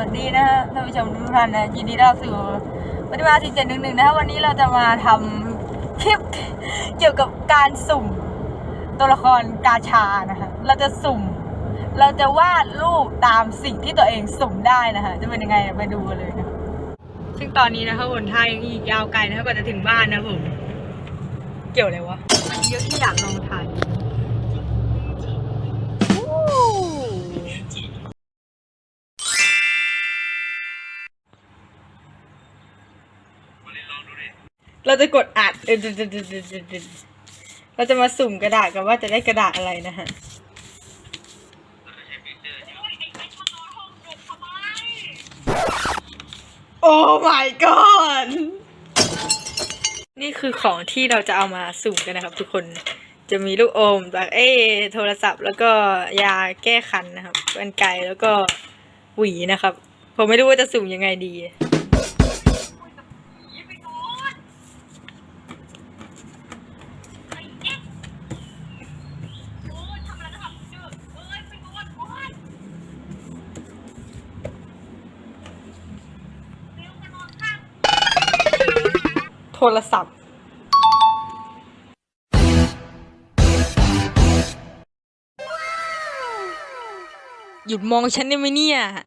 วัสดีนะฮะท่านผู้ชมทุกท่านนะยินดีต้อนรับสู่ปฏิมาสี่เจ็ดหนึ่งหนึ่งนะฮะวันนี้เราจะมาทำคลิปเกี่ยวกับการสุ่มตัวละครกาชานะคะเราจะสุ่ม เราจะวาดรูปตามสิ่งที่ตัวเองสุ่มได้นะคะจะเป็นยังไงไปดูกันเลยนะซึ่งตอนนี้นะคะหนทางยังอีกยาวไกลนะคะกว่าจะถึงบ้านนะผมเกี่ยวอะไรวะเยอะ เราจะกดอัดเออเราจะมาสุ่มกระดาษกันว่าจะได้กระดาษอะไรนะฮะโอ้ my god นี่คือของที่เราจะเอามาสุ่มกันนะครับ ทุกคนจะมีลูกอมจากเอ้โทรศัพท์แล้วก็ยาแก้คันนะครับกันไกรแล้วก็หวีนะครับ ผมไม่รู้ว่าจะสุ่มยังไงดี โทรศัพท์ หยุดมองฉันได้ไหมเนี่ย